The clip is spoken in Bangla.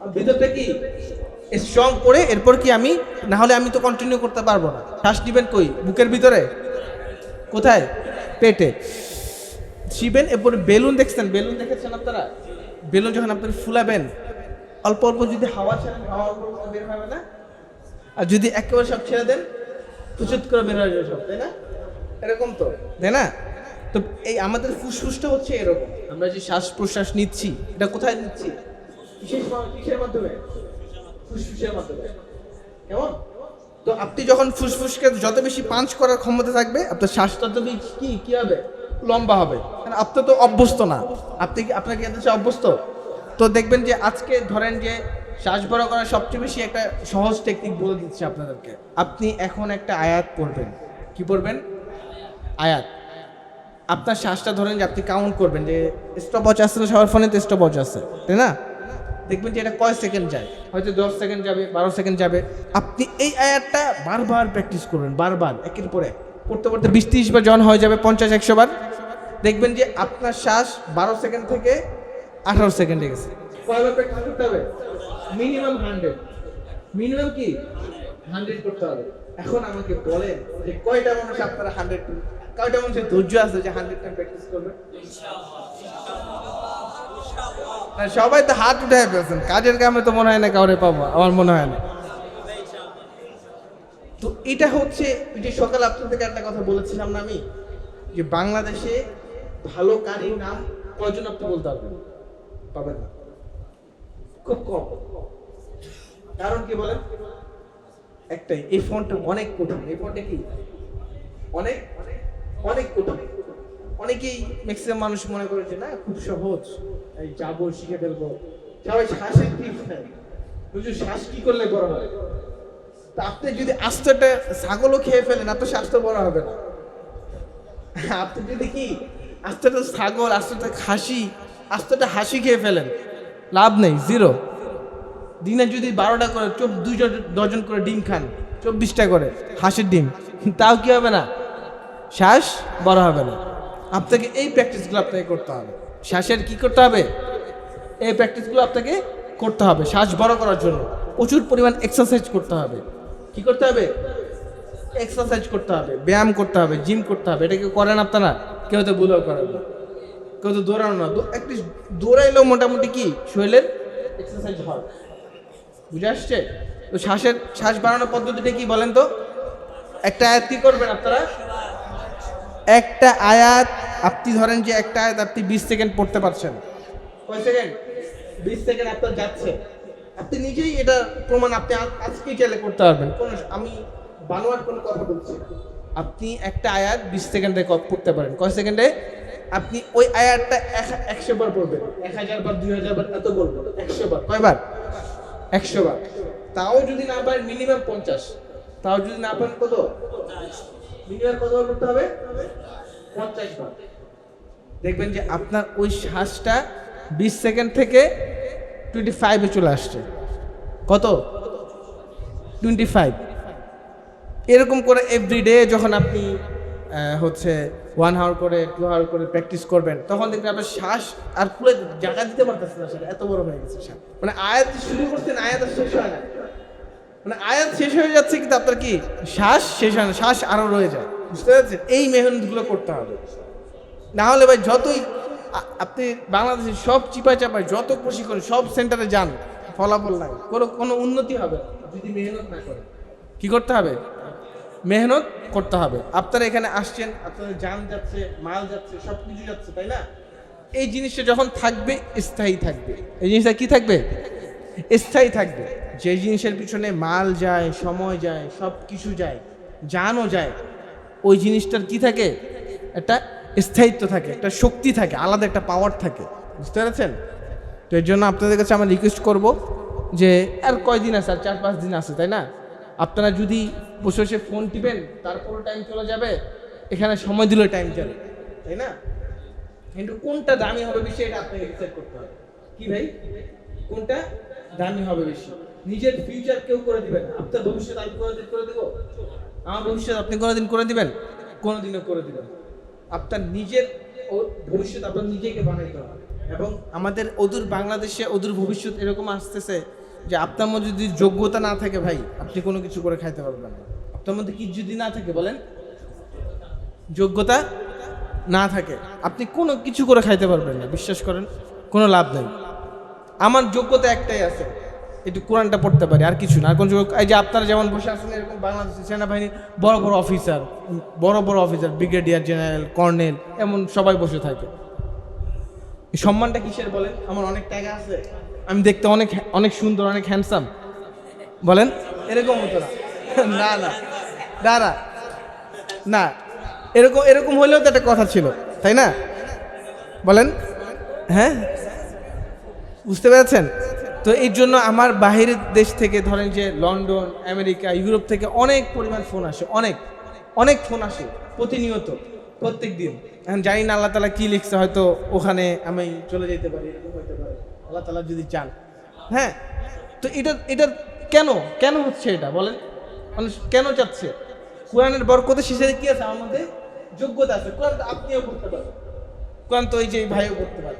ভিতরটা কি? স্ট্রং করে এরপর কি আমি? না হলে আমি তো কন্টিনিউ করতে পারব না। শ্বাস নিবেন কই? বুকের ভিতরে? কোথায়? পেটে। শিবেন, এরপরে বেলুন দেখছেন? বেলুন দেখেছেন আপনারা? বেলুন যখন আপনারা ফুলাবেন, অল্প অল্প যদি হাওয়া ছেড়েন, হাওয়া অল্প বের হবে না? আর যদি একেবারে সব ছেড়ে দেন উচিত করে বের হয়ে যাবে সব, তাই না? এরকম তো, তাই না? তো এই আমাদের ফুসফুসটা হচ্ছে এরকম। আমরা যে শ্বাস প্রশ্বাস নিচ্ছি, এটা কোথায় নিচ্ছি? কিসের মাধ্যমে? ফুসফুসের মাধ্যমে। কেমন? তো আপনি যখন ফুসফুসকে যত বেশি পাঞ্চ করার ক্ষমতা থাকবে আপনার শ্বাস তত বেশি কি কি হবে? লম্বা হবে। আপনি তো অভ্যস্ত না। আপনি কি আপনাকে এত অভ্যস্ত? তো দেখবেন যে আজকে ধরেন যে শ্বাস বড় করার সবচেয়ে বেশি একটা সহজ টেকনিক বলে দিচ্ছি আপনাদেরকে। আপনি এখন একটা আয়াত পড়বেন। কি পড়বেন? আয়াত। আপনার শ্বাসটা ধরেন যে আপনি কাউন্ট করবেন যে স্টপ ওয়াচ আসছে তো সবার ফোনে তো স্টপ ওয়াচ আছে তাই না? দেখবেন যে এটা কয় সেকেন্ড যায়? হয়তো দশ সেকেন্ড যাবে, বারো সেকেন্ড যাবে। আপনি এই আয়াতটা বারবার প্র্যাকটিস করবেন, বারবার, একের পরে করতে পড়তে বিশ তিরিশ বার জন হয়ে যাবে, পঞ্চাশ, একশো বার। দেখবেন যে আপনার শ্বাস বারো সেকেন্ড থেকে আঠারো সেকেন্ডে গেছে। কয়বার প্র্যাকটিস করতে হবে? মিনিমাম হান্ড্রেড মিনিমাম কি? হান্ড্রেড করতে হবে। এখন আমাকে বলেন যে কয়টা মানুষ আপনারা হান্ড্রেড কয়টা মানুষের ধৈর্য আছে যে হান্ড্রেড টাইম প্র্যাকটিস করবে সবাই তো হাত উঠে ফেলছেন। কাজের কামে তো মনে হয় না কাউরে পাবো, আমার মনে হয় না। তো এটা হচ্ছে যে সকাল আপনাদেরকে একটা কথা বলেছিলাম না আমি? যে বাংলাদেশে ভালো কারির নাম কয়জন আপনি বলতে পারবেন। পাবেন না। খুব কম। কারণ কি বলেন? একটাই, এই ফোনটা অনেক কঠিন। এই ফোনটা কি? অনেক অনেক কঠিন। অনেকেই ম্যাক্সিমাম মানুষ মনে করে যে, না, খুব সহজ। এই যাব, শিখে ফেলব। সবাই শ্বাসের টিপস নেয় বুঝছ, শ্বাস কি করলে বড় হয়? তা আপনি যদি আস্ত একটা ছাগলও খেয়ে ফেলেন, আপনার শ্বাস তো বড় হবে না। আপনি যদি কি আস্ত একটা ছাগল আস্ত একটা খাসি আস্ত একটা হাসি খেয়ে ফেলেন, লাভ নেই জিরো দিনে যদি বারোটা করে চব দুই ডজন করে ডিম খান, চব্বিশটা করে হাঁসের ডিম, তাও কি হবে না? শ্বাস বড় হবে না। আপনাকে এই প্র্যাকটিসগুলো আপনাকে করতে হবে। শ্বাসের কি করতে হবে? এই প্র্যাকটিসগুলো আপনাকে করতে হবে শ্বাস বড় করার জন্য। প্রচুর পরিমাণ এক্সারসাইজ করতে হবে। কি করতে হবে? এক্সারসাইজ করতে হবে, ব্যায়াম করতে হবে জিম করতে হবে। এটা কেউ করেন আপনারা? কেউ তো ভুলেও করেন না। কেউ তো দৌড়ানো না। একটু দৌড়াইলেও মোটামুটি কি শরীরের এক্সারসাইজ হয়। বুঝে আসছে? তো শ্বাসের শ্বাস বাড়ানোর পদ্ধতিটা কি বলেন তো? একটা আয়াত কি করবেন আপনারা? একটা আয়াত আপনি ধরেন যে একটা আয়াত আপনি বিশ সেকেন্ড পড়তে পারছেন। কয় সেকেন্ড? বিশ সেকেন্ড আপনার যাচ্ছে। আপনি নিজেই এটা প্রমাণ আপনি আজকে চাইলে করতে পারবেন। আমি বানোয়ার কোনো কথা বলছি আপনি একটা আয়াত বিশ সেকেন্ডে পড়তে পারেন। কয় সেকেন্ডে? আপনি ওই আয়াতটা এক- একশো বার পড়বেন। এক হাজার বার, দুই হাজার বার, এত বলবেন একশো বার। কয়বার? একশো বার। তাও যদি না পারেন মিনিমাম পঞ্চাশ। তাও যদি না পারেন কত? মিনিমাম কত করতে হবে? দেখবেন যে আপনার ওই শ্বাসটা বিশ সেকেন্ড থেকে টোয়েন্টি ফাইভে চলে আসছে। কত? টোয়েন্টি ফাইভ এরকম করে এভরিডে যখন আপনি হচ্ছে ওয়ান আওয়ার করে টু আওয়ার করে প্র্যাকটিস করবেন, তখন দেখবেন আপনার শ্বাস আর পুরো জায়গা দিতে পারতেছে না সেটা, এত বড় হয়ে গেছে শ্বাস। মানে আয়াত শুরু করছেন, আয়াত শেষ হয় না। মানে আয়াত শেষ হয়ে যাচ্ছে, কিন্তু আপনার কি? শ্বাস শেষ হয় না, শ্বাস আরও রয়ে যায়। বুঝতে পারছেন? এই মেহনতগুলো করতে হবে। না হলে ভাই যতই আপনি বাংলাদেশের সব চিপায় চাপায় যত প্রশিক্ষণ সব সেন্টারে যান ফলাফল নাই। কোনো কোনো উন্নতি হবে যদি মেহনত না করে কি করতে হবে? মেহনত করতে হবে। আপনারা এখানে আসছেন আপনাদের যান যাচ্ছে মাল যাচ্ছে সব কিছু যাচ্ছে তাই না? এই জিনিসটা যখন থাকবে স্থায়ী থাকবে। এই জিনিসটা কি থাকবে? স্থায়ী থাকবে। যে জিনিসের পিছনে মাল যায় সময় যায় সব কিছু যায় জানও যায় ওই জিনিসটার কি থাকে? একটা স্থায়িত্ব থাকে, একটা শক্তি থাকে, আলাদা একটা পাওয়ার থাকে। বুঝতে পেরেছেন? তো এর জন্য আপনাদের কাছে আমরা রিকোয়েস্ট করব যে, আর কয়দিন আছে? আর চার পাঁচ দিন আছে, তাই না? আপনারা যদি বসে বসে ফোন টিপেন, তারপরও টাইম চলে যাবে। এখানে সময় দিলে টাইম যাবে তাই না? কিন্তু কোনটা দামি হবে বেশি, এটা আপনাকে ডিসাইড করতে হবে। কি ভাই? কোনটা দামি হবে বেশি? নিজের ফিউচার কেউ করে দিবেন আপনার ভবিষ্যৎ আমি করে দেবো? আমার ভবিষ্যৎ আপনি কোনোদিন করে দিবেন? কোনোদিনও করে দিবেন আপনার নিজের ভবিষ্যৎ আপনার নিজেকে বানাইতে হবে। এবং আমাদের অদূর বাংলাদেশে অদূর ভবিষ্যৎ এরকম আসতেছে যে আপনার মধ্যে যদি যোগ্যতা না থাকে ভাই, আপনি কোনো কিছু করে খাইতে পারবেন না। আপনার মধ্যে কি যদি না থাকে বলেন? যোগ্যতা না থাকে, আপনি কোনো কিছু করে খাইতে পারবেন না, বিশ্বাস করেন? কোনো লাভ নেই। আমার যোগ্যতা একটাই আছে। একটু কোরআনটা পড়তে পারি, আর কিছু না। আর কোনো এই যে আপনারা যেমন বসে আছেন, এরকম বাংলাদেশের সেনাবাহিনীর বড় বড় অফিসার, বড় বড় অফিসার, ব্রিগেডিয়ার জেনারেল, কর্নেল, এমন সবাই বসে থাকে। সম্মানটা কিসের বলেন? আমার অনেক টাকা আছে। আমি দেখতে অনেক অনেক সুন্দর, অনেক হ্যান্ডসাম বলেন? এরকম হতো না। না না। দাঁড়া না। এরকম এরকম হলেও তো একটা কথা ছিল, তাই না? বলেন? হ্যাঁ? বুঝতে পেরেছেন? তো এই জন্য আমার বাহিরের দেশ থেকে ধরেন যে লন্ডন, আমেরিকা, ইউরোপ থেকে অনেক পরিমাণ ফোন আসে, অনেক অনেক ফোন আসে প্রতিনিয়ত প্রত্যেক দিন এখন জানি না আল্লাহ তালা কী লিখছে, হয়তো ওখানে আমি চলে যেতে পারি আল্লাহ তালা যদি চান। হ্যাঁ তো এটা এটা কেন কেন হচ্ছে এটা বলেন? মানুষ কেন চাচ্ছে? কোরআনের বরকতে শেষে কি আছে? মধ্যে যোগ্যতা আছে। কোরআন আপনিও করতে পারেন। কোরআন তো এই যে ভাইও করতে পারে।